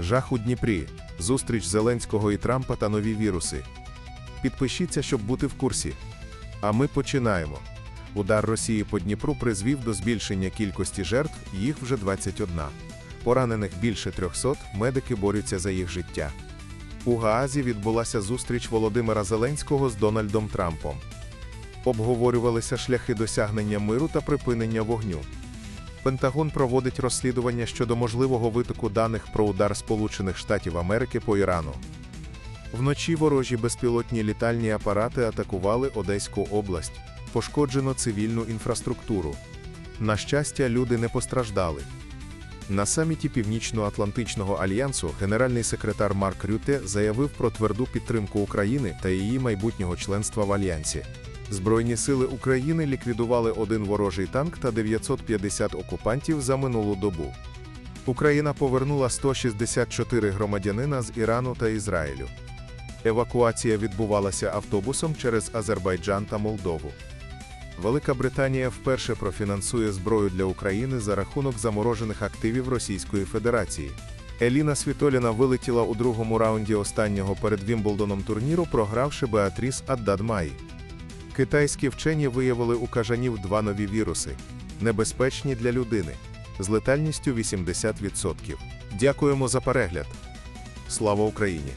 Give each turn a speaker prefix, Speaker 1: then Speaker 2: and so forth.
Speaker 1: Жах у Дніпрі, зустріч Зеленського і Трампа та нові віруси. Підпишіться, щоб бути в курсі. А ми починаємо. Удар Росії по Дніпру призвів до збільшення кількості жертв, їх вже 21. Поранених більше 300, медики борються за їх життя. У Гаазі відбулася зустріч Володимира Зеленського з Дональдом Трампом. Обговорювалися шляхи досягнення миру та припинення вогню. Пентагон проводить розслідування щодо можливого витоку даних про удар Сполучених Штатів Америки по Ірану. Вночі ворожі безпілотні літальні апарати атакували Одеську область. Пошкоджено цивільну інфраструктуру. На щастя, люди не постраждали. На саміті Північно-Атлантичного альянсу генеральний секретар Марк Рюте заявив про тверду підтримку України та її майбутнього членства в альянсі. Збройні сили України ліквідували один ворожий танк та 950 окупантів за минулу добу. Україна повернула 164 громадянина з Ірану та Ізраїлю. Евакуація відбувалася автобусом через Азербайджан та Молдову. Велика Британія вперше профінансує зброю для України за рахунок заморожених активів Російської Федерації. Еліна Світоліна вилетіла у другому раунді останнього перед Вімблдоном турніру, програвши Беатріс Аддадмай. Китайські вчені виявили у кажанів два нові віруси, небезпечні для людини, з летальністю 80%. Дякуємо за перегляд. Слава Україні!